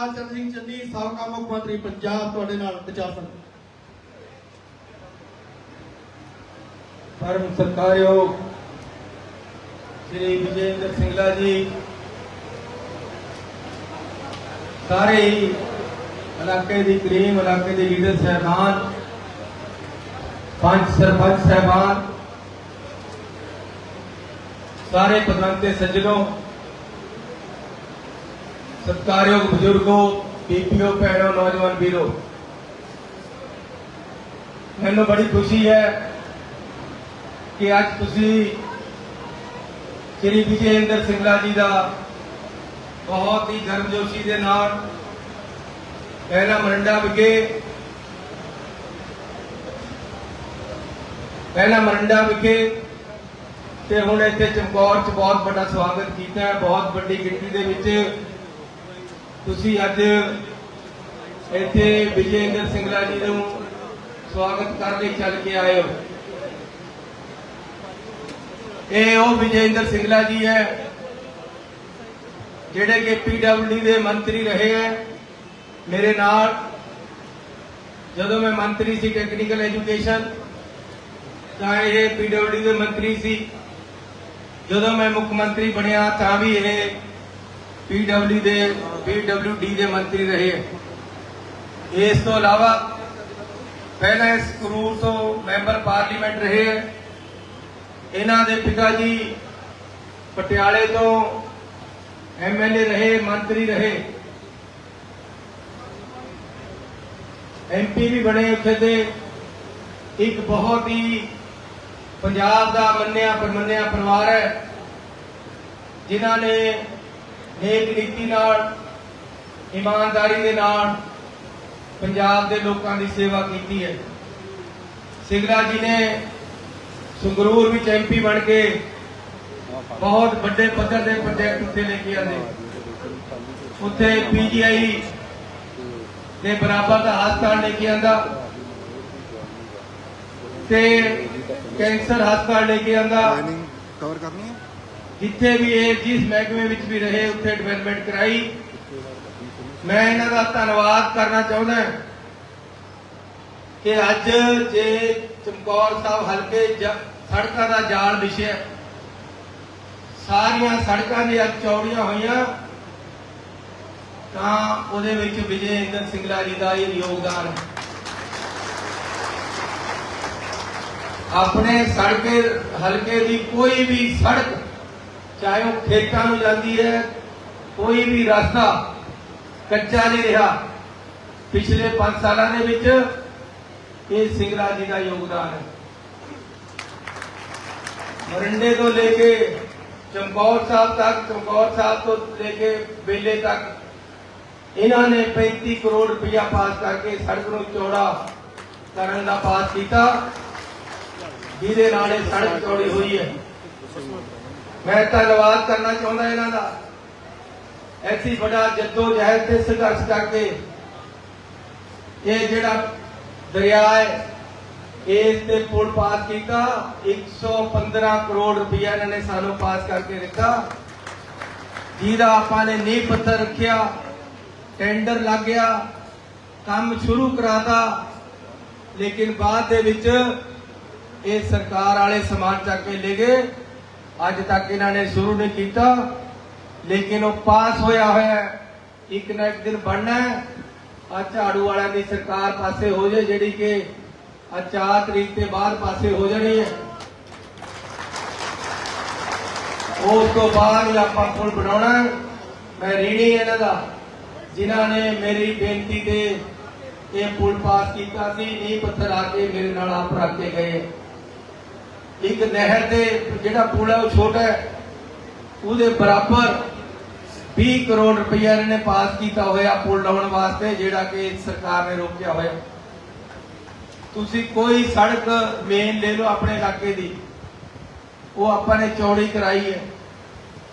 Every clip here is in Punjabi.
ਪ੍ਰਕਾਸ਼ ਚੰਦ ਸਿੰਘ ਚੰਨੀ, ਸਾਬਕਾ ਮੁੱਖ ਮੰਤਰੀ ਪੰਜਾਬ ਤੁਹਾਡੇ ਨਾਲ ਵਿਚਾਰ ਸਨ ਪਰਮ ਸਤਿਕਾਰਯੋਗ ਸ਼੍ਰੀ ਵਿਜੇਂਦਰ ਸਿੰਗਲਾ ਜੀ, ਸਾਰੇ ਹੀ ਇਲਾਕੇ ਦੀ ਕਰੀਮ, ਇਲਾਕੇ ਦੇ ਲੀਡਰ ਸਹਿਬਾਨ, ਪੰਜ ਸਰਪੰਚ ਸਹਿਬਾਨ, ਸਾਰੇ ਪਤਵੰਤੇ ਸੱਜਣੋ ਸਤਿਕਾਰਯੋਗ ਬਜ਼ੁਰਗੋ, ਬੀਬੀਓ, ਭੈਣੋ, ਨੌਜਵਾਨ ਵੀਰੋ। ਮੈਨੂੰ ਬੜੀ ਖੁਸ਼ੀ ਹੈ ਕਿ ਅੱਜ ਤੁਸੀਂ ਸ਼੍ਰੀ ਵਿਜੇਂਦਰ ਸਿੰਗਲਾ ਜੀ ਦਾ ਬਹੁਤ ਹੀ ਗਰਮਜੋਸ਼ੀ ਦੇ ਨਾਲ ਪਹਿਲਾ ਮਰੰਡਾ ਵਿਖੇ, ਪਹਿਲਾ ਮਰੰਡਾ ਵਿਖੇ ਤੇ ਹੁਣ ਇੱਥੇ ਚਮਕੌਰ ਚ ਬਹੁਤ ਵੱਡਾ ਸਵਾਗਤ ਕੀਤਾ ਹੈ। ਬਹੁਤ ਵੱਡੀ ਗਿਣਤੀ ਦੇ ਵਿੱਚ ਤੁਸੀਂ ਅੱਜ ਇੱਥੇ ਵਿਜੇਂਦਰ ਸਿੰਗਲਾ ਜੀ ਨੂੰ ਸਵਾਗਤ ਕਰਨ ਲਈ ਚੱਲ ਕੇ ਆਏ ਹੋ। ਇਹ ਉਹ ਵਿਜੇਂਦਰ ਸਿੰਗਲਾ ਜੀ ਹੈ, ਜਿਹੜੇ ਕਿ ਪੀਡਬਲਯੂ ਦੇ ਮੰਤਰੀ ਰਹੇ ਹੈ। ਮੇਰੇ ਨਾਲ ਜਦੋਂ ਮੈਂ ਮੰਤਰੀ ਸੀ ਟੈਕਨੀਕਲ ਐਜੂਕੇਸ਼ਨ ਤਾਂ ਇਹ ਪੀਡਬਲਯੂ ਦੇ ਮੰਤਰੀ ਸੀ। ਜਦੋਂ ਮੈਂ ਮੁੱਖ ਮੰਤਰੀ ਬਣਿਆ, ਤਾਂ ਵੀ ਇਹ ਪੀਡਬਲਯੂ ਦੇ ਪੀਡਬਲਯੂਡੀ ਦੇ ਮੰਤਰੀ ਰਹੇ ਇਸ ਤੋਂ ਇਲਾਵਾ ਪਹਿਲਾਂ ਇਸ ਕਰੂਰ ਤੋਂ ਮੈਂਬਰ ਪਾਰਲੀਮੈਂਟ ਰਹੇ ਹੈ। ਇਹਨਾਂ ਦੇ ਪਿਤਾ ਜੀ ਪਟਿਆਲੇ ਤੋਂ ਐਮਐਲਏ ਰਹੇ, ਮੰਤਰੀ ਰਹੇ। ਐਮਪੀ ਵੀ ਬਣੇ ਉੱਥੇ ਦੇ ਇੱਕ ਬਹੁਤ ਹੀ ਪੰਜਾਬ ਦਾ ਮੰਨਿਆ ਪਰਮੰਨਿਆ ਪਰਿਵਾਰ ਹੈ, ਜਿਨ੍ਹਾਂ ਨੇ ਨੇਕ ਨੀਤੀ ਨਾਲ, ਇਮਾਨਦਾਰੀ ਦੇ ਨਾਲ ਪੰਜਾਬ ਦੇ ਲੋਕਾਂ ਦੀ ਸੇਵਾ ਕੀਤੀ ਹੈ। ਸਿੰਗਲਾ ਜੀ ਨੇ ਸੰਗਰੂਰ ਵਿੱਚ ਐਮਪੀ ਬਣ ਕੇ ਬਹੁਤ ਵੱਡੇ ਪੱਧਰ ਦੇ ਪ੍ਰੋਜੈਕਟ ਉੱਤੇ ਲੈ ਕੇ ਆਂਦੇ ਉੱਥੇ ਪੀਜੀਆਈ ਦੇ ਬਰਾਬਰ ਦਾ ਹਸਪਤਾਲ ਲੈ ਕੇ ਆਂਦਾ ਤੇ ਕੈਂਸਰ ਹਸਪਤਾਲ ਲੈ ਕੇ ਆਂਦਾ ਕਵਰ ਕਰਨੀ ਹੈ? ਜਿੱਥੇ ਵੀ ਇਹ, ਜਿਸ ਮਹਿਕਮੇ ਵਿੱਚ ਵੀ ਰਹੇ, ਉੱਥੇ ਡਿਵੈਲਪਮੈਂਟ ਕਰਾਈ। ਮੈਂ ਇਹਨਾਂ ਦਾ ਧੰਨਵਾਦ ਕਰਨਾ ਚਾਹੁੰਦਾ ਕਿ ਅੱਜ ਜੇ ਚਮਕੌਰ ਸਾਹਿਬ ਹਲਕੇ ਸੜਕਾਂ ਦਾ ਜਾਲ ਵਿਛਿਆ, ਸਾਰੀਆਂ ਸੜਕਾਂ ਦੀ ਅੱਜ ਚੌੜੀਆਂ ਹੋਈਆਂ, ਤਾਂ ਉਹਦੇ ਵਿੱਚ ਵਿਜੇ ਇੰਦਰ ਸਿੰਗਲਾ ਜੀ ਦਾ ਇਹ ਯੋਗਦਾਨ ਹੈ। ਆਪਣੇ ਸੜਕੇ, ਹਲਕੇ ਦੀ ਕੋਈ ਵੀ ਸੜਕ ਚਾਹੇ ਉਹ ਖੇਤਾਂ ਨੂੰ ਜਾਂਦੀ ਹੈ, ਕੋਈ ਵੀ ਰਸਤਾ ਕੱਚਾ ਨਹੀਂ ਰਿਹਾ। ਪਿਛਲੇ 5 ਸਾਲਾਂ ਦੇ ਵਿੱਚ ਇਹ ਸਿੰਗਲਾ ਜੀ ਦਾ ਯੋਗਦਾਨ ਹੈ। ਮਰਿੰਡੇ ਤੋਂ ਲੈ ਕੇ ਚਮਕੌਰ ਸਾਹਿਬ ਤੱਕ, ਚਮਕੌਰ ਸਾਹਿਬ ਤੋਂ ਲੈ ਕੇ ਬੇਲੇ ਤੱਕ, ਇਹਨਾਂ ਨੇ 35 ਕਰੋੜ ਰੁਪਇਆ ਪਾਸ ਕਰਕੇ ਸੜਕ ਨੂੰ ਚੌੜਾ ਕਰਨ ਦਾ ਪਾਸ ਕੀਤਾ। ਜਿਹਦੇ ਨਾਲ ਇਹ ਸੜਕ ਚੌੜੀ ਹੋਈ ਹੈ। ਮੈਂ ਧੰਨਵਾਦ ਕਰਨਾ ਚਾਹੁੰਦਾ ਇਹਨਾਂ ਦਾ। ਐਸੀ ਬੜਾ ਜੱਦੋ ਜਹਿਦ ਤੇ ਸੰਘਰਸ਼ ਕਰਕੇ ਇਹ ਜਿਹੜਾ ਦਰਿਆ ਹੈ, ਇਸ ਤੇ ਪੁਲ ਪਾਸ ਕੀਤਾ। 115 ਕਰੋੜ ਰੁਪਇਆ ਇਹਨਾਂ ਨੇ ਸਾਨੂੰ ਪਾਸ ਕਰਕੇ ਦਿੱਤਾ। ਜਿਹਦਾ ਆਪਾਂ ਨੇ ਨੀਂਹ ਪੱਥਰ ਰੱਖਿਆ, ਟੈਂਡਰ ਲੱਗ ਗਿਆ, ਕੰਮ ਸ਼ੁਰੂ ਕਰਾਤਾ। ਲੇਕਿਨ ਬਾਅਦ ਦੇ ਵਿੱਚ ਇਹ ਸਰਕਾਰ ਵਾਲੇ ਸਮਾਨ ਚੱਕ ਕੇ ਲੈ ਗਏ। ਅੱਜ ਤੱਕ ਇਹਨਾਂ ਨੇ ਸ਼ੁਰੂ ਨਹੀਂ ਕੀਤਾ, ਲੇਕਿਨ ਉਹ ਪਾਸ ਹੋਇਆ ਹੋਇਆ ਹੈ। ਇੱਕ ਨਾ ਇੱਕ ਦਿਨ ਬਣਨਾ ਹੈ। ਆ ਝਾੜੂ ਵਾਲਿਆਂ ਦੀ ਸਰਕਾਰ ਪਾਸੇ ਹੋ ਜਾਏ, ਜਿਹੜੀ ਕਿ ਆ 4 ਤਰੀਕ ਤੇ ਬਾਅਦ ਪਾਸੇ ਹੋ ਜਾਣੀ ਹੈ। ਉਸ ਤੋਂ ਬਾਅਦ ਆਪਾਂ ਪੁਲ ਬਣਾਉਣਾ ਮੈਂ ਰੀਣੀ ਇਹਨਾਂ ਦਾ, ਜਿਨ੍ਹਾਂ ਨੇ ਮੇਰੀ ਬੇਨਤੀ ਤੇ ਇਹ ਪੁਲ ਪਾਸ ਕੀਤਾ ਸੀ। ਨੀਂਹ ਪੱਥਰ ਆ ਕੇ ਮੇਰੇ ਨਾਲ ਆਪ ਰੱਖ ਕੇ ਗਏ ਇੱਕ ਨਹਿਰ ਤੇ ਜਿਹੜਾ ਪੁਲ ਹੈ ਉਹ ਛੋਟਾ ਹੈ, ਉਹਦੇ ਬਰਾਬਰ 20 ਕਰੋੜ ਰੁਪਈਆ ਇਹਨਾਂ ਨੇ ਪਾਸ ਕੀਤਾ ਹੋਇਆ ਪੁਲ ਲਾਉਣ ਵਾਸਤੇ, ਜਿਹੜਾ ਕਿ ਸਰਕਾਰ ਨੇ ਰੋਕਿਆ ਹੋਇਆ। ਤੁਸੀਂ ਕੋਈ ਸੜਕ ਮੇਨ ਲੈ ਲਓ ਆਪਣੇ ਇਲਾਕੇ ਦੀ, ਉਹ ਆਪਾਂ ਨੇ ਚੌੜੀ ਕਰਾਈ ਹੈ।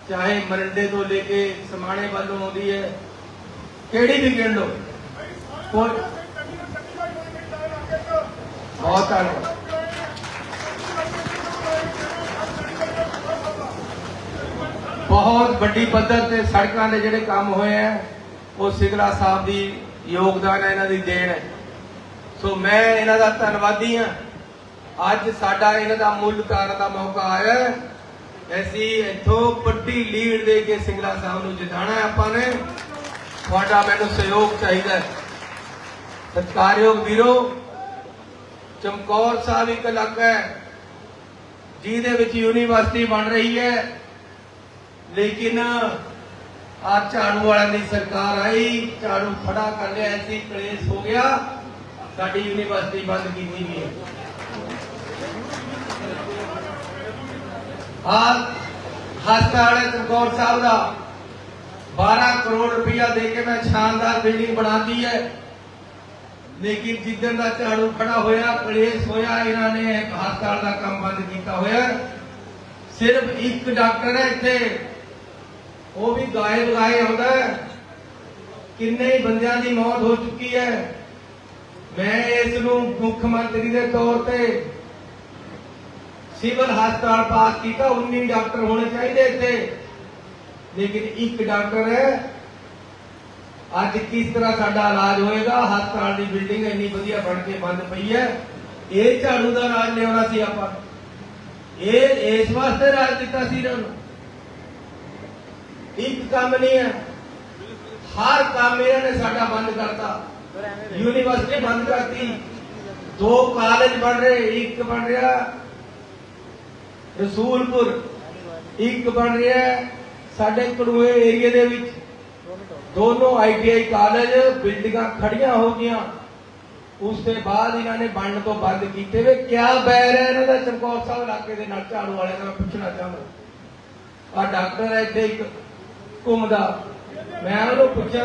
ਚਾਹੇ ਮਰੰਡੇ ਤੋਂ ਲੈ ਕੇ ਸਮਾਣੇ ਵੱਲੋਂ ਆਉਂਦੀ ਹੈ, ਕਿਹੜੀ ਵੀ ਗਿਣ ਲਓ। ਬਹੁਤ ਧੰਨਵਾਦ। ਬਹੁਤ ਵੱਡੀ ਪੱਧਰ ਤੇ ਸੜਕਾਂ ਦੇ ਜਿਹੜੇ ਕੰਮ ਹੋਏ ਆ, ਉਹ ਸਿਗਲਾ ਸਾਹਿਬ ਦੀ ਯੋਗਦਾਨ ਹੈ ਇਹਨਾਂ ਦੀ ਦੇਣ। ਹੈ ਸੋ ਮੈਂ ਇਹਨਾਂ ਦਾ ਧੰਨਵਾਦੀ ਹਾਂ। ਅੱਜ ਸਾਡਾ ਇਹਨਾਂ ਦਾ ਮੁੱਲ ਉਤਾਰਨ ਦਾ ਮੌਕਾ ਆਇਆ ਹੈ। ਇੱਥੋਂ ਵੱਡੀ ਲੀਡ ਦੇ ਕੇ ਸਿੰਗਲਾ ਸਾਹਿਬ ਨੂੰ ਜਿਤਾਣਾ ਆਪਾਂ ਨੇ। ਤੁਹਾਡਾ ਮੈਨੂੰ ਸਹਿਯੋਗ ਚਾਹੀਦਾ ਹੈ। ਸਤਿਕਾਰਯੋਗ ਵੀਰੋ, ਚਮਕੌਰ ਸਾਹਿਬ ਇੱਕ ਇਲਾਕਾ ਹੈ, ਜਿਹਦੇ ਵਿੱਚ ਯੂਨੀਵਰਸਿਟੀ ਬਣ ਰਹੀ ਹੈ। ਲੇਕਿਨ ਆ ਝਾੜੂ ਵਾਲਿਆਂ ਦੀ ਸਰਕਾਰ ਆਈ, ਝਾੜੂ ਖੜਾ ਕਰ ਲਿਆ ਐਸੀ ਕਲੇਸ਼ ਹੋ ਗਿਆ। ਸਾਡੀ ਯੂਨੀਵਰਸਿਟੀ ਬੰਦ ਕੀਤੀ ਗਈ। ਹੈ ਹਸਪਤਾਲ ਚਮਕੌਰ ਸਾਹਿਬ ਦਾ 12 ਕਰੋੜ ਰੁਪਇਆ ਦੇ ਕੇ ਮੈਂ ਸ਼ਾਨਦਾਰ ਬਿਲਡਿੰਗ ਬਣਾਤੀ ਹੈ। ਲੇਕਿਨ ਜਿੱਦਣ ਦਾ ਝਾੜੂ ਖੜਾ ਹੋਇਆ ਕਲੇਸ਼ ਹੋਇਆ, ਇਹਨਾਂ ਨੇ ਹਸਪਤਾਲ ਦਾ ਕੰਮ ਬੰਦ ਕੀਤਾ ਹੋਇਆ। ਸਿਰਫ ਇੱਕ ਡਾਕਟਰ ਹੈ ਇੱਥੇ। ਉਹ ਵੀ ਗਾਏ ਗਾਏ ਆਉਂਦਾ ਕਿੰਨੇ ਹੀ ਬੰਦਿਆਂ ਦੀ ਮੌਤ ਹੋ ਚੁੱਕੀ ਹੈ। ਮੈਂ ਇਸ ਨੂੰ ਮੁੱਖ ਮੰਤਰੀ ਦੇ ਤੌਰ ਤੇ ਸਿਵਲ ਹਸਪਤਾਲ ਪਾਸ ਕੀਤਾ। 19 ਡਾਕਟਰ ਹੋਣੇ ਚਾਹੀਦੇ ਇੱਥੇ। ਲੇਕਿਨ ਇੱਕ ਡਾਕਟਰ ਹੈ। ਅੱਜ ਕਿਸ ਤਰ੍ਹਾਂ ਸਾਡਾ ਇਲਾਜ ਹੋਏਗਾ? ਹਸਪਤਾਲ ਦੀ ਬਿਲਡਿੰਗ ਇੰਨੀ ਵਧੀਆ ਬਣ ਕੇ ਬੰਦ ਪਈ ਹੈ। ਇਹ ਝਾੜੂ ਦਾ ਰਾਜ ਲਿਆਉਣਾ ਸੀ ਆਪਾਂ। ਇਹ ਇਸ ਵਾਸਤੇ ਰਾਜ ਦਿੱਤਾ ਸੀ ਇਹਨਾਂ ਨੂੰ। ਇੱਕ ਕੰਮ ਨਹੀਂ ਹੈ। ਹਰ ਕੰਮ ਇਹਨਾਂ ਨੇ ਸਾਡਾ ਬੰਦ ਕਰਤਾ। ਯੂਨੀਵਰਸਿਟੀ ਬੰਦ ਕਰਤੀ। ਦੋ ਕਾਲਜ ਬਣ ਰਹੇ, ਇੱਕ ਬਣ ਰਿਹਾ ਰਸੂਲਪੁਰ। ਇੱਕ ਬਣ ਰਿਹਾ ਸਾਡੇ ਕੜੂਏ ਏਰੀਆ ਦੇ ਵਿੱਚ। ਦੋਨੋਂ ਆਈਟੀਆਈ ਕਾਲਜ ਬਿਲਡਿੰਗਾਂ ਖੜੀਆਂ ਹੋ ਗਈਆਂ। ਉਸ ਤੋਂ ਬਾਅਦ ਇਹਨਾਂ ਨੇ ਬਣਨ ਤੋਂ ਬੰਦ ਕੀਤੇ ਵੇ। ਕਿਆ ਬੈਰ ਹੈ ਇਹਨਾਂ ਦਾ ਚਮਕੌਰ ਸਾਹਿਬ ਇਲਾਕੇ ਦੇ ਨਾਲ ਝਾੜੂ ਵਾਲਿਆਂ ਦਾ ਮੈਂ ਪੁੱਛਣਾ ਚਾਹੁੰਦਾ ਆ ਡਾਕਟਰ ਹੈ ਇੱਥੇ ਇੱਕ। ਘੁੰਮਦਾ। ਮੈਂ ਉਹਨੂੰ ਪੁੱਛਿਆ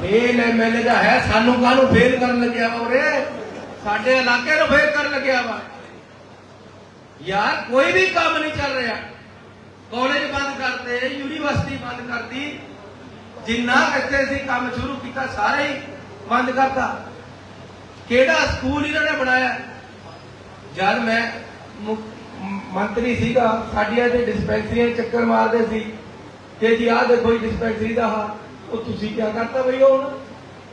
ਫੇਲ ਐਮਐਲਏ ਦਾ ਹੈ, ਸਾਨੂੰ ਕਾਹਨੂੰ ਫੇਲ ਕਰਨ ਲੱਗਿਆ ਵਾ ਉਰੇ? ਸਾਡੇ ਇਲਾਕੇ ਨੂੰ ਫੇਲ ਕਰਨ ਲੱਗਿਆ ਵਾ। ਯਾਰ, ਕੋਈ ਵੀ ਕੰਮ ਨਹੀਂ ਚੱਲ ਰਿਹਾ। ਕਾਲਜ ਬੰਦ ਕਰਤੇ, ਯੂਨੀਵਰਸਿਟੀ ਬੰਦ ਕਰਤੀ। ਜਿੰਨਾ ਇੱਥੇ ਅਸੀਂ ਕੰਮ ਸ਼ੁਰੂ ਕੀਤਾ, ਸਾਰੇ ਹੀ ਬੰਦ ਕਰਤਾ। ਕਿਹੜਾ ਸਕੂਲ ਇਹਨਾਂ ਨੇ ਬਣਾਇਆ? ਜਦ ਮੈਂ ਮੰਤਰੀ ਸੀਗਾ, ਸਾਡੀਆਂ ਤੇ ਡਿਸਪੈਂਸਰੀਆਂ ਚੱਕਰ ਮਾਰਦੇ ਸੀ। ਤੇ ਜੀ ਆਹ ਦੇਖੋ ਜੀ ਡਿਸਪੈਂਸਰੀ ਦਾ ਉਹ ਤੁਸੀਂ ਕੀ ਕਰਤਾ ਬਈ ਹੁਣ?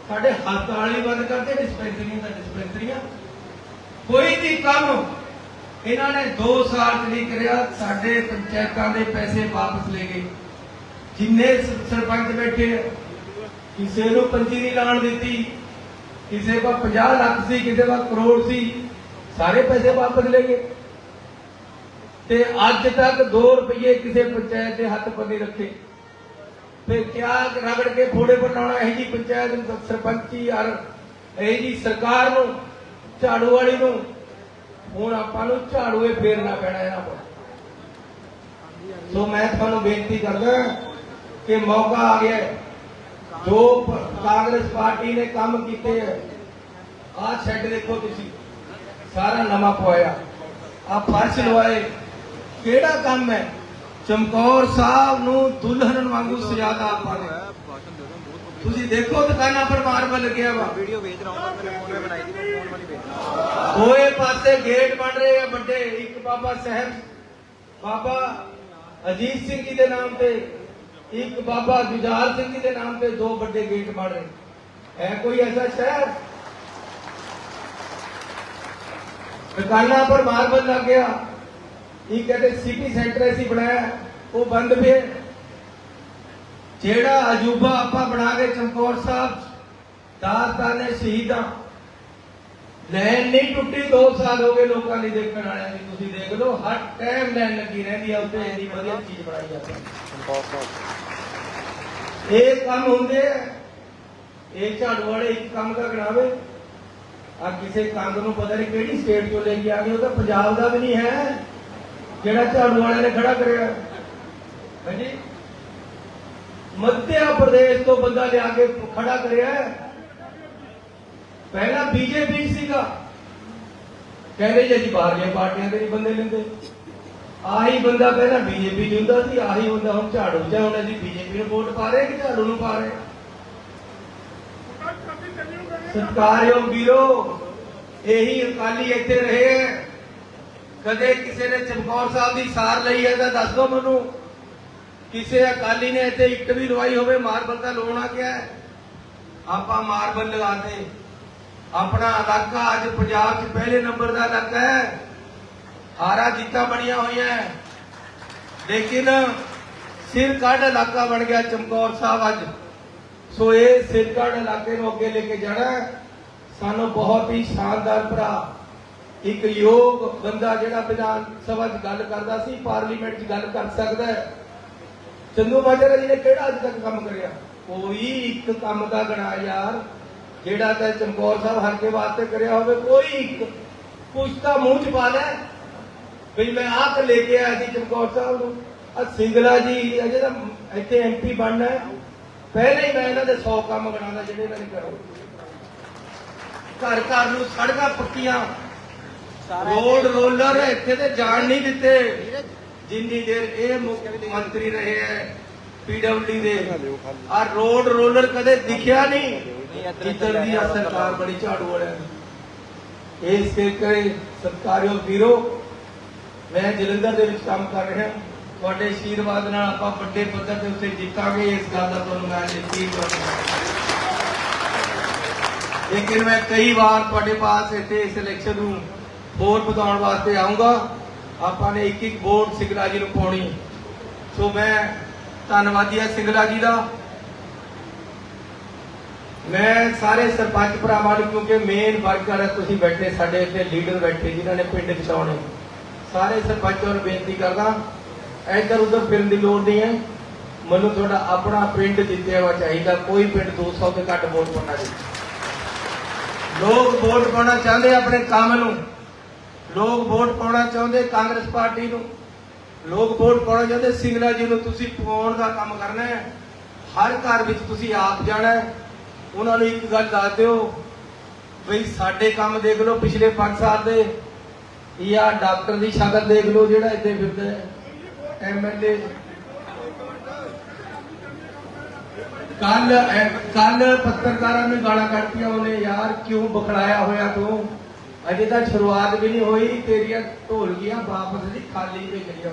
ਸਾਡੇ ਹਸਪਤਾਲ ਹੀ ਬੰਦ ਕਰਦੇ ਡਿਸਪੈਂਸਰੀਆਂ ਦਾ ਡਿਸਪੈਂਸਰੀਆਂ ਕੋਈ ਵੀ ਕੰਮ, ਇਹਨਾਂ ਨੇ 2 ਸਾਲ ਚ ਨਹੀਂ ਕਰਿਆ, ਸਾਡੇ ਪੰਚਾਇਤਾਂ ਦੇ ਪੈਸੇ ਵਾਪਸ ਲੈ ਗਏ। ਜਿੰਨੇ ਸਰਪੰਚ ਬੈਠੇ ਕਿਸੇ ਨੂੰ ਪੰਜੀ ਨਹੀਂ ਲਾਣ ਦਿੱਤੀ। ਕਿਸੇ ਕੋਲ 50 ਲੱਖ ਸੀ, ਕਿਸੇ ਕੋਲ ਕਰੋੜ ਸੀ, ਸਾਰੇ ਪੈਸੇ ਵਾਪਸ ਲੈ ਗਏ। ਤੇ ਅੱਜ ਤੱਕ 2 ਰੁਪਏ ਕਿਸੇ ਪੰਚਾਇਤ ਦੇ ਹੱਥ ਪਰ ਨਹੀਂ ਰੱਖੇ। ਤੇ ਕਿਆ ਰਗੜ ਕੇ ਫੋੜੇ ਬਣਾਉਣਾ, ਇਹ ਜੀ ਪੰਚਾਇਤ ਨੂੰ ਸਰਪੰਚੀ ਔਰ ਇਹ ਜੀ ਸਰਕਾਰ ਨੂੰ, ਝਾੜੂ ਵਾਲੀ ਨੂੰ, ਹੁਣ ਆਪਾਂ ਨੂੰ ਝਾੜੂਏ ਫੇਰਨਾ ਪੈਣਾ ਇਹਨਾਂ ਕੋਲ ਸੋ ਮੈਂ ਤੁਹਾਨੂੰ ਬੇਨਤੀ ਕਰਦਾ ਕਿ ਮੌਕਾ ਆ ਗਿਆ ਜੋ ਕਾਂਗਰਸ ਪਾਰਟੀ ਨੇ ਕੰਮ ਕੀਤੇ ਹੈ, ਆਹ ਛੱਡ ਦੇਖੋ ਤੁਸੀਂ, ਸਾਰਾ ਨਵਾਂ ਪਵਾਇਆ। ਆ ਫਰਸ਼ ਲਵਾਏ। ਕਿਹੜਾ ਕੰਮ ਹੈ? ਚਮਕੌਰ ਸਾਹਿਬ ਨੂੰ ਦੁਲਹਨ ਵਾਂਗੂ ਸਜਾਦਾ ਆਪਾਂ ਨੇ। ਤੁਸੀਂ ਦੇਖੋ ਦੁਕਾਨਾਂ ਪਰ ਬਾਰ-ਬਾਰ ਲੱਗਿਆ ਵਾ। ਵੀਡੀਓ ਵੇਚ ਰਹਾ ਹਾਂ ਮੈਂ ਫੋਨ ਬਣਾਈ ਦੀ ਫੋਨ ਵਾਲੀ ਵੇਚ ਦੋਏ ਪਾਸੇ ਗੇਟ ਬਣ ਰਹੇ ਆ ਵੱਡੇ ਇੱਕ ਬਾਬਾ ਸਾਹਿਬ ਬਾਬਾ ਅਜੀਤ ਸਿੰਘ ਜੀ ਦੇ ਨਾਮ ਤੇ ਇੱਕ ਬਾਬਾ ਜੁਜਾਰ ਸਿੰਘ ਜੀ ਦੇ ਨਾਮ ਤੇ ਦੋ ਵੱਡੇ ਗੇਟ ਬਣ ਰਹੇ। ਹੈ ਕੋਈ ਐਸਾ ਸ਼ਹਿਰ? ਦੁਕਾਨਾਂ ਪਰ ਮਾਰਬਲ ਲੱਗ ਗਿਆ। ਇਹ ਕਹਿੰਦੇ ਸਿਟੀ ਸੈਂਟਰ ਅਸੀਂ ਬਣਾਇਆ, ਉਹ ਬੰਦ ਪਿਆ। ਜਿਹੜਾ ਅਜੂਬਾ ਆਪਾਂ ਬਣਾ ਕੇ ਚਮਕੌਰ ਸਾਹਿਬ, ਦਾਸਤਾਨੇ ਸ਼ਹੀਦਾਂ। ਲੈਣ ਨਹੀਂ ਟੁੱਟੀ 2 ਸਾਲ ਹੋ ਗਏ ਲੋਕਾਂ ਲਈ ਦੇਖਣ ਵਾਲਿਆਂ ਦੀ, ਤੁਸੀਂ ਦੇਖ ਲਓ, ਹਰ ਟਾਈਮ ਲੈਣ ਲੱਗੀ ਰਹਿੰਦੀ ਆ ਉੱਤੇ ਇੰਨੀ ਵਧੀਆ ਚੀਜ਼ ਬਣਾਈ ਜਾਂਦੀ ਇਹ ਕੰਮ ਹੁੰਦੇ ਆ, ਇਹ ਝਾੜੂ ਵਾਲੇ ਇੱਕ ਕੰਮ ਦਾ ਗਣਾਵੇ ਆ ਕਿਸੇ ਕੰਗ ਨੂੰ ਪਤਾ ਨਹੀਂ ਕਿਹੜੀ ਸਟੇਟ ਚੋਂ ਲੈ ਕੇ ਆ ਗਏ, ਉਹ ਤਾਂ ਪੰਜਾਬ ਦਾ ਵੀ ਨਹੀਂ ਹੈ। ਜਿਹੜਾ ਝਾੜੂ ਵਾਲੇ ਨੇ ਖੜਾ ਕਰਿਆ। ਹਾਂਜੀ? ਮੱਧਿਆ ਪ੍ਰਦੇਸ਼ ਤੋਂ ਬੰਦਾ ਲਿਆ ਕੇ ਖੜਾ ਕਰਿਆ। ਪਹਿਲਾਂ ਬੀਜੇਪੀ ਸੀਗਾ। ਕਹਿੰਦੇ ਜੀ ਅਸੀਂ ਬਾਹਰਲੀਆਂ ਪਾਰਟੀਆਂ ਦੇ ਨਹੀਂ ਬੰਦੇ ਲੈਂਦੇ। ਆਹੀ ਬੰਦਾ ਪਹਿਲਾਂ ਬੀਜੇਪੀ ਚ ਹੁੰਦਾ ਸੀ, ਆਹੀ ਬੰਦਾ ਹੁਣ ਝਾੜੂ ਚ ਹੁਣ ਅਸੀਂ ਬੀਜੇਪੀ ਨੂੰ ਵੋਟ ਪਾ ਰਹੇ ਕਿ ਝਾੜੂ ਨੂੰ ਪਾ ਰਹੇ? ਸਤਿਕਾਰਯੋਗ ਵੀਰੋ, ਇਹੀ ਅਕਾਲੀ ਇੱਥੇ ਰਹੇ ਹੈ। ਕਦੇ ਕਿਸੇ ਨੇ ਚਮਕੌਰ ਸਾਹਿਬ ਦੀ ਸਾਰ ਲਈ ਹੈ ਤਾਂ ਦੱਸ ਦਿਓ ਮੈਨੂੰ। ਕਿਸੇ ਅਕਾਲੀ ਨੇ ਇੱਥੇ ਇੱਟ ਵੀ ਲਵਾਈ ਹੋਵੇ ਮਾਰਬਲ ਦਾ ਲੋਣਾ ਕਿਆ ਆਪਾਂ ਮਾਰਬਲ ਲਗਾਤੇ ਆਪਣਾ ਇਲਾਕਾ ਅੱਜ ਪੰਜਾਬ 'ਚ ਪਹਿਲੇ ਨੰਬਰ ਦਾ ਇਲਾਕਾ ਹੈ। ਹਾਰਾ ਜਿੱਤਾਂ ਬਣੀਆਂ ਹੋਈਆਂ ਲੇਕਿਨ ਸਿਰ ਕੱਢ ਇਲਾਕਾ ਬਣ ਗਿਆ ਚਮਕੌਰ ਸਾਹਿਬ ਅੱਜ। ਸੋ ਇਹ ਸਿਰ ਕੱਢ ਇਲਾਕੇ ਨੂੰ ਅੱਗੇ ਲੈ ਕੇ ਜਾਣਾ ਸਾਨੂੰ ਬਹੁਤ ਹੀ ਸ਼ਾਨਦਾਰ ਭਰਾ ਇੱਕ ਯੋਗ ਬੰਦਾ ਜਿਹੜਾ ਵਿਧਾਨ ਸਭਾ 'ਚ ਗੱਲ ਕਰਦਾ ਸੀ, ਪਾਰਲੀਮੈਂਟ 'ਚ ਗੱਲ ਕਰ ਸਕਦਾ ਹੈ। ਚੰਦੂ ਮਾਜਰਾ ਜੀ ਨੇ ਕਿਹੜਾ ਅੱਜ ਤੱਕ ਕੰਮ ਕਰਿਆ? ਕੋਈ ਇੱਕ ਕੰਮ ਦਾ ਗਣਾ ਯਾਰ, ਜਿਹੜਾ ਤੇ ਚਮਕੌਰ ਸਾਹਿਬ ਹਲਕੇ ਵਾਸਤੇ ਕਰਿਆ ਹੋਵੇ, ਕੋਈ ਇੱਕ ਕੁਛ ਤਾਂ ਮੂੰਹ 'ਚ ਪਾ ਲੈ ਵੀ ਮੈਂ ਆਹ ਲੈ ਕੇ ਆਇਆ ਸੀ ਚਮਕੌਰ ਸਾਹਿਬ ਨੂੰ। ਆ ਸਿੰਗਲਾ ਜੀ ਅਜੇ ਤਾਂ ਇੱਥੇ ਐਮਪੀ ਬਣਨਾ ਪਹਿਲੇ ਹੀ ਮੈਂ ਇਹਨਾਂ ਦੇ 100 ਕੰਮ ਬਣਾਉਂਦਾ ਜਿਹੜੇ ਇਹਨਾਂ ਨੇ ਕਰੋ ਘਰ ਘਰ ਨੂੰ ਸੜਕਾਂ ਪੱਕੀਆਂ ਰੋਡ ਰੋਲਰ ਇੱਥੇ ਤੇ ਜਾਣ ਨਹੀਂ ਦਿੱਤੇ। ਜਿੰਨੀ ਦੇਰ ਇਹ ਮੁੱਖ ਮੰਤਰੀ ਰਹੇ ਹੈ ਪੀਡਬਲਡੀ ਦੇ ਆ ਰੋਡ ਰੋਲਰ ਕਦੇ ਦਿਖਿਆ ਨਹੀਂ ਜਿੱਦਣ ਦੀ ਆ ਸਰਕਾਰ ਬੜੀ ਝਾੜੂ ਵਾਲਿਆਂ ਦੀ। ਇਸ ਕਰਕੇ ਸਤਕਾਰਿਓ ਵੀਰੋ, ਮੈਂ ਜਲੰਧਰ ਦੇ ਵਿੱਚ ਕੰਮ ਕਰ ਰਿਹਾ। ਤੁਹਾਡੇ ਆਸ਼ੀਰਵਾਦ ਨਾਲ ਆਪਾਂ ਵੱਡੇ ਪੱਧਰ ਤੇ ਉੱਤੇ ਜਿੱਤਾਂਗੇ, ਇਸ ਗੱਲ ਦਾ ਤੁਹਾਨੂੰ ਮੈਂ ਯਕੀਨ ਕਰਦਾ ਲੇਕਿਨ ਮੈਂ ਕਈ ਵਾਰ ਤੁਹਾਡੇ ਪਾਸ ਇੱਥੇ ਇਸ ਇਲੈਕਸ਼ਨ ਨੂੰ ਹੋਰ ਵਧਾਉਣ ਵਾਸਤੇ ਆਉਂਗਾ। ਆਪਾਂ ਨੇ ਇੱਕ ਇੱਕ ਵੋਟ ਸਿੰਗਲਾ ਜੀ ਨੂੰ ਪਾਉਣੀ। ਸੋ ਮੈਂ ਧੰਨਵਾਦੀ ਹਾਂ ਸਿੰਗਲਾ ਜੀ ਦਾ। ਮੈਂ ਸਾਰੇ ਸਰਪੰਚ ਭਰਾਵਾਂ ਨੂੰ, ਕਿਉਂਕਿ ਮੇਨ ਵਰਕਰ ਤੁਸੀਂ ਬੈਠੇ, ਸਾਡੇ ਇੱਥੇ ਲੀਡਰ ਬੈਠੇ, ਜਿਨ੍ਹਾਂ ਨੇ ਪਿੰਡ ਬਚਾਉਣੇ ਸਾਰੇ ਸਰਪੰਚਾਂ ਨੂੰ ਬੇਨਤੀ ਕਰਦਾ ਇੱਧਰ ਉੱਧਰ ਫਿਰਨ ਦੀ ਲੋੜ ਨਹੀਂ ਹੈ। ਮੈਨੂੰ ਤੁਹਾਡਾ ਆਪਣਾ ਪਿੰਡ ਜਿੱਤਿਆ ਹੋਇਆ ਚਾਹੀਦਾ। ਕੋਈ ਪਿੰਡ 200 ਤੋਂ ਘੱਟ ਵੋਟ ਪਾਉਣਾ ਨਹੀਂ। ਲੋਕ ਵੋਟ ਪਾਉਣਾ ਚਾਹੁੰਦੇ ਆਪਣੇ ਕੰਮ ਨੂੰ। ਲੋਕ ਵੋਟ ਪਾਉਣਾ ਚਾਹੁੰਦੇ ਕਾਂਗਰਸ ਪਾਰਟੀ ਨੂੰ। ਲੋਕ ਵੋਟ ਪਾਉਣਾ ਚਾਹੁੰਦੇ ਸਿੰਗਲਾ ਜੀ ਨੂੰ ਤੁਸੀਂ ਪਾਉਣ ਦਾ ਕੰਮ ਕਰਨਾ ਹੈ। ਹਰ ਘਰ ਵਿੱਚ ਤੁਸੀਂ ਆਪ ਜਾਣਾ ਹੈ। ਉਹਨਾਂ ਨੂੰ ਇੱਕ ਗੱਲ ਦੱਸ ਦਿਓ ਬਈ ਸਾਡੇ ਕੰਮ ਦੇਖ ਲਓ ਪਿਛਲੇ 5 ਸਾਲ ਦੇ। ਜਾਂ ਡਾਕਟਰ ਦੀ ਸ਼ਕਲ ਦੇਖ ਲਓ ਜਿਹੜਾ ਇੱਥੇ ਫਿਰਦਾ ਹੈ। ਐਮਐਲਏ ਕੱਲ ਕੱਲ ਪੱਤਰਕਾਰਾਂ ਨੂੰ ਗਾਲਾਂ ਕੱਢਤੀਆਂ ਉਹਨੇ, ਯਾਰ ਕਿਉਂ ਬਖੜਾਇਆ ਹੋਇਆ ਤੂੰ? ਅਜੇ ਤਾਂ ਸ਼ੁਰੂਆਤ ਵੀ ਨਹੀਂ ਹੋਈ, ਤੇਰੀਆਂ ਢੋਲਕੀਆਂ ਵਾਪਸ ਦੀ ਖਾਲੀ ਤੇ ਗਈਆਂ।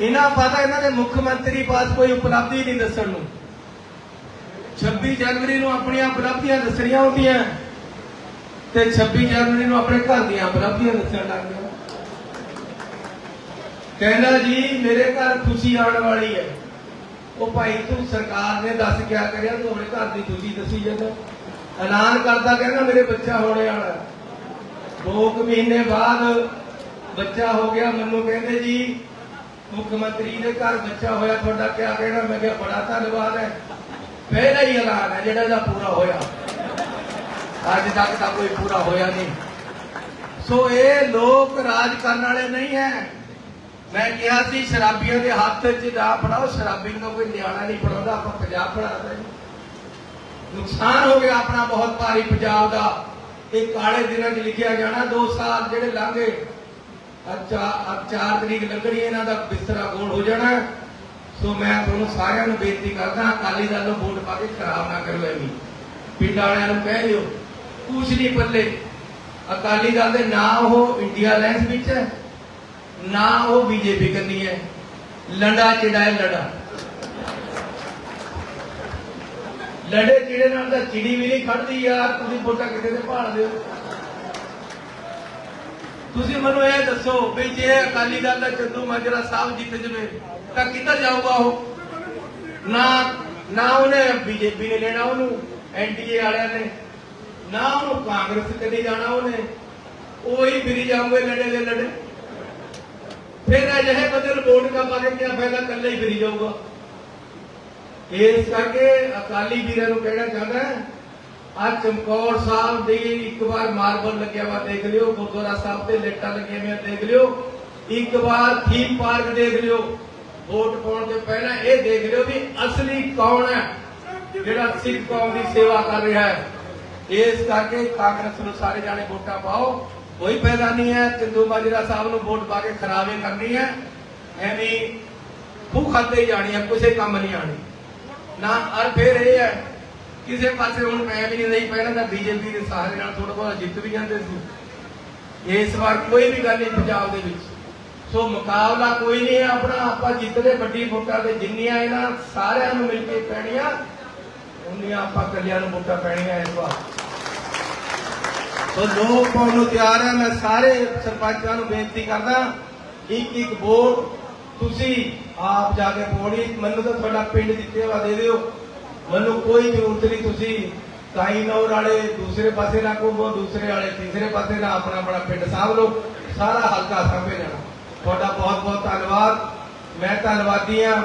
ਇਹਨਾਂ ਪਤਾ ਇਹਨਾਂ ਦੇ ਮੁੱਖ ਮੰਤਰੀ ਪਾਸ ਕੋਈ ਉਪਲਬਧੀ ਨਹੀਂ ਦੱਸਣ ਨੂੰ। 26 ਜਨਵਰੀ ਨੂੰ ਆਪਣੀਆਂ ਉਪਲਬਧੀਆਂ ਦੱਸਣੀਆਂ ਹੁੰਦੀਆਂ, ਤੇ 26 ਜਨਵਰੀ ਨੂੰ ਆਪਣੇ ਘਰ ਦੀਆਂ ਉਪਲਬਧੀਆਂ ਦੱਸਣ ਲੱਗ ਗਿਆ ਕਹਿੰਦਾ ਜੀ, ਮੇਰੇ ਘਰ ਖੁਸ਼ੀ ਆਉਣ ਵਾਲੀ ਹੈ। ਉਹ ਭਾਈ ਤੂੰ ਸਰਕਾਰ ਨੇ ਦੱਸ ਕਿਆ ਕਰਿਆ, ਤੂੰ ਆਪਣੇ ਘਰ ਦੀ ਖੁਸ਼ੀ ਦੱਸੀ ਜਾਂਦਾ। ਐਲਾਨ ਕਰਦਾ ਕਹਿੰਦਾ ਮੇਰੇ ਬੱਚਾ ਹੋਣੇ ਵਾਲਾ ਹੈ। ਮਹੀਨੇ ਬਾਅਦ ਬੱਚਾ ਹੋ ਗਿਆ, ਮੈਨੂੰ ਕਹਿੰਦੇ ਜੀ, ਮੁੱਖ ਮੰਤਰੀ ਦੇ ਘਰ ਬੱਚਾ ਹੋਇਆ, ਤੁਹਾਡਾ ਕਿਆ ਕਹਿਣਾ? ਮੈਂ ਕਿਹਾ, ਬੜਾ ਧੰਨਵਾਦ ਹੈ। ਪਹਿਲਾ ਹੀ ਐਲਾਨ ਹੈ, ਜਿਹੜਾ ਇਹਦਾ ਪੂਰਾ ਹੋਇਆ। ਅੱਜ ਤੱਕ ਤਾਂ ਕੋਈ ਪੂਰਾ ਹੋਇਆ ਨਹੀਂ। ਸੋ ਇਹ ਲੋਕ ਰਾਜ ਕਰਨ ਵਾਲੇ ਨਹੀਂ ਹੈ। ਮੈਂ ਕਿਹਾ ਸੀ, ਸ਼ਰਾਬੀਆਂ ਦੇ ਹੱਥ 'ਚ ਨਾ ਫੜਾਓ, ਸ਼ਰਾਬੀ ਨੂੰ ਕੋਈ ਨਿਆਣਾ ਨਹੀਂ ਫੜਾਉਂਦਾ, ਆਪਾਂ ਪੰਜਾਬ ਫੜਾਉਂਦੇ ਨੁਕਸਾਨ ਹੋ ਗਿਆ ਆਪਣਾ ਬਹੁਤ ਭਾਰੀ ਪੰਜਾਬ ਦਾ। ਇਹ ਕਾਲੇ ਦਿਨਾਂ 'ਚ ਲਿਖਿਆ ਜਾਣਾ 2 ਸਾਲ ਜਿਹੜੇ ਲੰਘੇ ਅੱਛਾ ਅੱਜ 4 ਤਰੀਕ ਲੱਗਣੀ ਇਹਨਾਂ ਦਾ ਬਿਸਤਰਾ ਗੋਲ ਹੋ ਜਾਣਾ। ਸੋ ਮੈਂ ਤੁਹਾਨੂੰ ਸਾਰਿਆਂ ਨੂੰ ਬੇਨਤੀ ਕਰਦਾ, ਅਕਾਲੀ ਦਲ ਨੂੰ ਵੋਟ ਪਾ ਕੇ ਖਰਾਬ ਨਾ ਕਰੋ ਐਵੇਂ ਪਿੰਡ ਵਾਲਿਆਂ ਨੂੰ ਕਹਿ ਦਿਓ, ਕੁਛ ਨਹੀਂ ਪੱਲੇ। ਅਕਾਲੀ ਦਲ ਦੇ ਨਾ ਉਹ ਇੰਡੀਆ ਅਲਾਈਅੰਸ ਵਿੱਚ ਹੈ। ਨਾ ਉਹ ਬੀਜੇਪੀ ਕਰਨੀ ਹੈ। ਲੰਡਾ ਚਿੜਾ ਹੈ? ਲੜਾ। ਲੜੇ ਚਿੜੇ ਨਾਲ? ਤਾਂ ਚਿੜੀ ਵੀ ਨਹੀਂ ਖੜਦੀ ਯਾਰ, ਤੁਸੀਂ ਵੋਟਾਂ ਕਿਤੇ ਤੇ ਭਾਲਦੇ ਹੋ ਤੁਸੀਂ ਮੈਨੂੰ ਇਹ ਦੱਸੋ ਵੀ ਜੇ ਅਕਾਲੀ ਦਲ ਦਾ ਚੰਦੂ ਮਾਜਰਾ ਸਾਹਿਬ ਜਿੱਤ ਜਵੇ, ਤਾਂ ਕਿੱਧਰ ਜਾਊਗਾ ਉਹ? ਨਾ ਨਾ ਉਹਨੇ ਬੀਜੇਪੀ ਨੇ ਲੈਣਾ ਉਹਨੂੰ ਐਨਡੀਏ ਵਾਲਿਆਂ ਨੇ। ਨਾ ਉਹਨੂੰ ਕਾਂਗਰਸ ਕਦੇ ਜਾਣਾ ਉਹਨੇ। ਉਹੀ ਫਿਰੀ ਜਾਊਗੇ, ਲੜੇ ਦੇ ਲੜੇ। ਫਿਰ ਅਜਿਹੇ ਬੰਦੇ ਨੂੰ ਵੋਟ ਕਾ ਪਾ ਕੇ ਕਿਆ ਫਾਇਦਾ, ਇਕੱਲੇ ਹੀ ਫਿਰੀ ਜਾਊਗਾ। ਇਸ ਕਰਕੇ ਅਕਾਲੀ ਵੀਰਾਂ ਨੂੰ ਕਹਿਣਾ ਚਾਹੁੰਦਾ ਆ ਚਮਕੌਰ ਸਾਹਿਬ ਦੀ ਇੱਕ ਵਾਰ ਮਾਰਬਲ ਲੱਗਿਆ ਵਾ, ਦੇਖ ਲਿਓ, ਗੁਰਦੁਆਰਾ ਸਾਹਿਬ ਤੇ ਲੇਟਾਂ ਲੱਗੀਆਂ ਹੋਈਆਂ, ਦੇਖ ਲਿਓ। ਇੱਕ ਵਾਰ ਥੀਮ ਪਾਰਕ ਦੇਖ ਲਿਓ। ਵੋਟ ਪਾਉਣ ਤੋਂ ਪਹਿਲਾਂ ਇਹ ਦੇਖ ਲਿਓ ਵੀ ਅਸਲੀ ਕੌਣ ਹੈ, ਜਿਹੜਾ ਸਿੱਖ ਕੌਮ ਦੀ ਸੇਵਾ ਕਰ ਰਿਹਾ ਹੈ। ਇਸ ਕਰਕੇ ਕਾਂਗਰਸ ਨੂੰ ਸਾਰੇ ਜਾਣੇ ਵੋਟਾਂ ਪਾਓ। ਕੋਈ ਫਾਇਦਾ ਨਹੀਂ ਹੈ ਚੰਦੂ ਮਾਜਰਾ ਸਾਹਿਬ ਨੂੰ ਵੋਟ ਪਾ ਕੇ ਖਰਾਬੇ ਕਰਨੀ ਹੈ, ਐਵੇਂ ਭੁੱਖ ਖਾਤੇ ਹੀ ਜਾਣੀ ਹੈ ਕਿਸੇ ਕੰਮ ਨਹੀਂ ਆਣੀ ਨਾ, ਅਰ ਫਿਰ ਇਹ ਹੈ, ਕਿਸੇ ਪਾਸੇ ਹੁਣ ਮੈਂ ਵੀ ਨਹੀਂ ਪਹਿਲਾਂ ਤਾਂ ਬੀਜੇਪੀ ਦੇ ਸਹਾਰੇ ਨਾਲ ਥੋੜਾ ਬਹੁਤ ਜਿੱਤ ਵੀ ਜਾਂਦੇ ਸੀ। ਇਸ ਵਾਰ ਕੋਈ ਵੀ ਗੱਲ ਨਹੀਂ ਪੰਜਾਬ ਦੇ ਵਿੱਚ। ਸੋ ਮੁਕਾਬਲਾ ਕੋਈ ਨਹੀਂ ਹੈ ਆਪਣਾ, ਆਪਾਂ ਜਿੱਤਦੇ ਵੱਡੀ ਵੋਟਾਂ ਤੇ ਜਿੰਨੀਆਂ ਇਹਨਾਂ ਸਾਰਿਆਂ ਨੂੰ ਮਿਲ ਕੇ ਪੈਣੀਆਂ, ਉਨੀਆਂ ਆਪਾਂ ਕੱਲਿਆਂ ਨੂੰ ਵੋਟਾਂ ਪੈਣੀਆਂ ਇਸ ਵਾਰ। ਸੋ ਲੋਕ ਪਾਉਣ ਨੂੰ ਤਿਆਰ ਹੈ ਮੈਂ ਸਾਰੇ ਸਰਪੰਚਾਂ ਨੂੰ ਬੇਨਤੀ ਕਰਦਾ, ਇੱਕ ਇੱਕ ਵੋਟ ਤੁਸੀਂ ਆਪ ਜਾ ਕੇ ਪੋੜੀ ਮੈਨੂੰ ਤਾਂ ਤੁਹਾਡਾ ਪਿੰਡ ਦਿੱਤੇ ਹੋਆ ਦੇ ਦਿਓ। ਮੈਨੂੰ ਕੋਈ ਜ਼ਰੂਰਤ ਨਹੀਂ, ਤੁਸੀਂ ਤਾਈ ਵਾਲੇ ਦੂਸਰੇ ਪਾਸੇ ਨਾ ਘੁੰਮੋ ਦੂਸਰੇ ਵਾਲੇ ਤੀਸਰੇ ਪਾਸੇ ਨਾ ਆਪਣਾ ਆਪਣਾ ਪਿੰਡ ਸਾਂਭ ਲਓ। ਸਾਰਾ ਹਲਕਾ ਸਾਂਭੇ ਜਾਣਾ। ਤੁਹਾਡਾ ਬਹੁਤ ਬਹੁਤ ਧੰਨਵਾਦ। ਮੈਂ ਧੰਨਵਾਦੀ ਹਾਂ।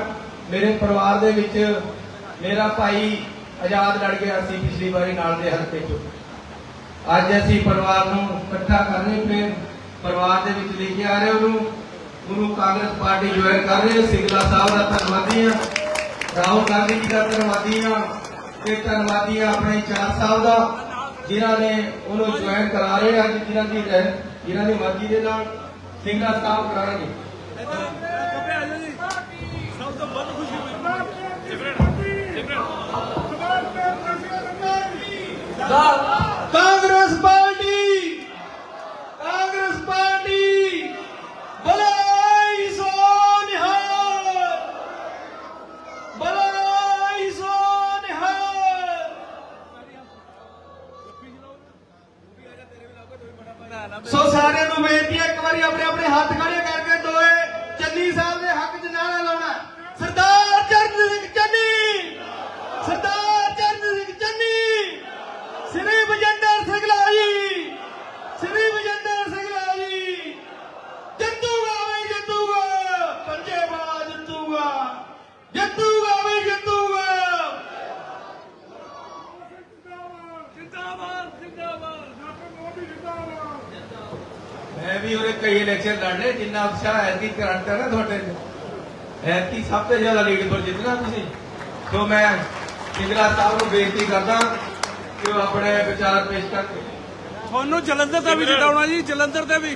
ਮੇਰੇ ਪਰਿਵਾਰ ਦੇ ਵਿੱਚ ਮੇਰਾ ਭਾਈ ਆਜ਼ਾਦ ਲੜ ਗਿਆ ਸੀ ਪਿਛਲੀ ਵਾਰੀ ਨਾਲ ਦੇ ਹਲਕੇ ਚੋਂ। ਅੱਜ ਅਸੀਂ ਪਰਿਵਾਰ ਨੂੰ ਇਕੱਠਾ ਕਰ ਰਹੇ ਫਿਰ ਪਰਿਵਾਰ ਦੇ ਵਿੱਚ ਲੈ ਕੇ ਆ ਰਹੇ ਉਹਨੂੰ। ਉਹਨੂੰ ਕਾਂਗਰਸ ਪਾਰਟੀ ਜੁਆਇਨ ਕਰ ਰਹੇ ਸਿੰਗਲਾ ਸਾਹਿਬ ਦਾ ਧੰਨਵਾਦੀ ਹਾਂ। ਰਾਹੁਲ ਗਾਂਧੀ ਜੀ ਦਾ ਧੰਨਵਾਦੀ ਹਾਂ। ਤੇ ਧੰਨਵਾਦੀ ਹਾਂ ਆਪਣੇ ਚਾਰ ਸਾਹਿਬ ਦਾ ਜਿਨ੍ਹਾਂ ਨੇ ਉਹਨੂੰ ਜੁਆਇਨ ਕਰਾ ਰਹੇ ਅੱਜ ਜਿਨ੍ਹਾਂ ਦੀ ਰਹਿ- ਜਿਨ੍ਹਾਂ ਦੀ ਮਰਜ਼ੀ ਦੇ ਨਾਲ ਸਿੰਗਲਾ ਸਾਹਿਬ ਕਰਾਣਗੇ ਕਾਂਗਰਸ ਪਾਰਟੀ ਕਾਂਗਰਸ ਪਾਰਟੀ ਬਲਾਈ ਸੋ ਨਿਹਾਲ ਬਲਾਈ ਸੋ ਨਿਹਾਲ ਸੋ ਸਾਰਿਆਂ ਨੂੰ ਬੇਨਤੀ ਹੈ ਇੱਕ ਵਾਰੀ ਆਪਣੇ ਆਪਣੇ ਹੱਥ ਖੜੇ ਕਰਕੇ ਦੋਏ ਚੰਨੀ ਸਾਹਿਬ ਦੇ ਹੱਕ 'ਚ ਨਾਰਾ ਲਾਉਣਾ ਸਰਦਾਰ ਚਰਨ ਸਿੰਘ ਚੰਨੀ ਸਰਦਾਰ ਚਰਨ ਸਿੰਘ ਚੰਨੀ ਸ੍ਰੀ ਬਜਿੰਦਰ ਸਿੰਘ ਲਾਈ ਸ੍ਰੀ ਬਜਿੰਦਰ ਸਿੰਘ ਲਾਈ ਜਿੱਤੂਗਾ ਵੀ ਜਿੱਤੂਗਾ ਪੰਜੇ ਬਾਦ ਜਿੱਤੂਗਾ ਜਿੱਤੂਗਾ ਵੀ ਜਿੱਤੂਗਾ ਮੈਂ ਕਈ ਇਲੈਕਸ਼ਨ ਲੜਨੇ ਜਿੰਨਾ ਉਤਸ਼ਾਹ ਹੈ ਕਿ ਕਰੰਟ ਹੈ ਨਾ ਤੁਹਾਡੇ ਚ। ਐਤਕੀ ਸਭ ਤੋਂ ਜ਼ਿਆਦਾ ਲੀਡ ਪਰ ਜਿੱਤਣਾ ਤੁਸੀਂ। ਸੋ ਮੈਂ ਸਿੰਗਲਾ ਸਾਹਿਬ ਨੂੰ ਬੇਨਤੀ ਕਰਦਾ ਕਿ ਉਹ ਆਪਣੇ ਵਿਚਾਰ ਪੇਸ਼ ਕਰਕੇ। ਤੁਹਾਨੂੰ ਜਲੰਧਰ ਤੇ ਵੀ ਜਿਤਾਉਣਾ ਜੀ ਜਲੰਧਰ ਤੇ ਵੀ।